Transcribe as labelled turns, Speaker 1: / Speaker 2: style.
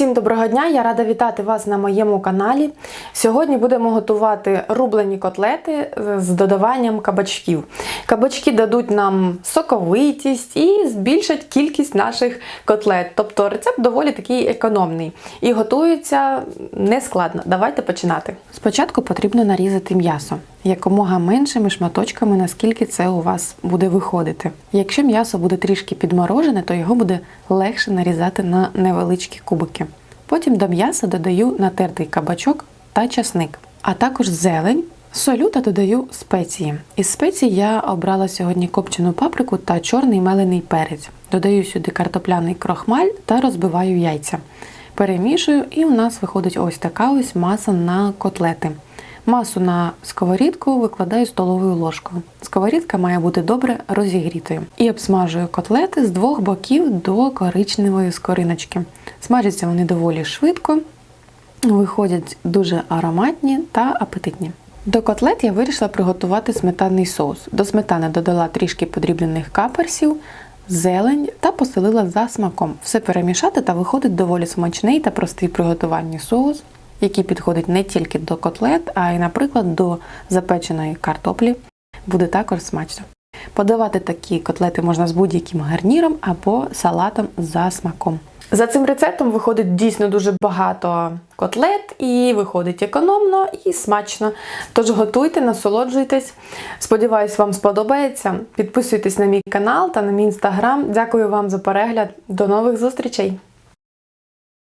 Speaker 1: Всім доброго дня! Я рада вітати вас на моєму каналі. Сьогодні будемо готувати рублені котлети з додаванням кабачків. Кабачки дадуть нам соковитість і збільшать кількість наших котлет. Тобто рецепт доволі такий економний і готується нескладно. Давайте починати. Спочатку потрібно нарізати м'ясо якомога меншими шматочками, наскільки це у вас буде виходити. Якщо м'ясо буде трішки підморожене, то його буде легше нарізати на невеличкі кубики. Потім до м'яса додаю натертий кабачок та часник, а також зелень. Солю та додаю спеції. Із спецій я обрала сьогодні копчену паприку та чорний мелений перець. Додаю сюди картопляний крохмаль та розбиваю яйця. Перемішую, і у нас виходить ось така ось маса на котлети. Масу на сковорідку викладаю столовою ложкою. Сковорідка має бути добре розігрітою. І обсмажую котлети з двох боків до коричневої скориночки. Смажаться вони доволі швидко, виходять дуже ароматні та апетитні. До котлет я вирішила приготувати сметанний соус. До сметани додала трішки подрібнених каперсів, зелень та поселила за смаком. Все перемішати та виходить доволі смачний та простий в приготуванні соус, який підходить не тільки до котлет, а й, наприклад, до запеченої картоплі. Буде також смачно. Подавати такі котлети можна з будь-яким гарніром або салатом за смаком. За цим рецептом виходить дійсно дуже багато котлет і виходить економно і смачно. Тож готуйте, насолоджуйтесь. Сподіваюсь, вам сподобається. Підписуйтесь на мій канал та на мій інстаграм. Дякую вам за перегляд. До нових зустрічей!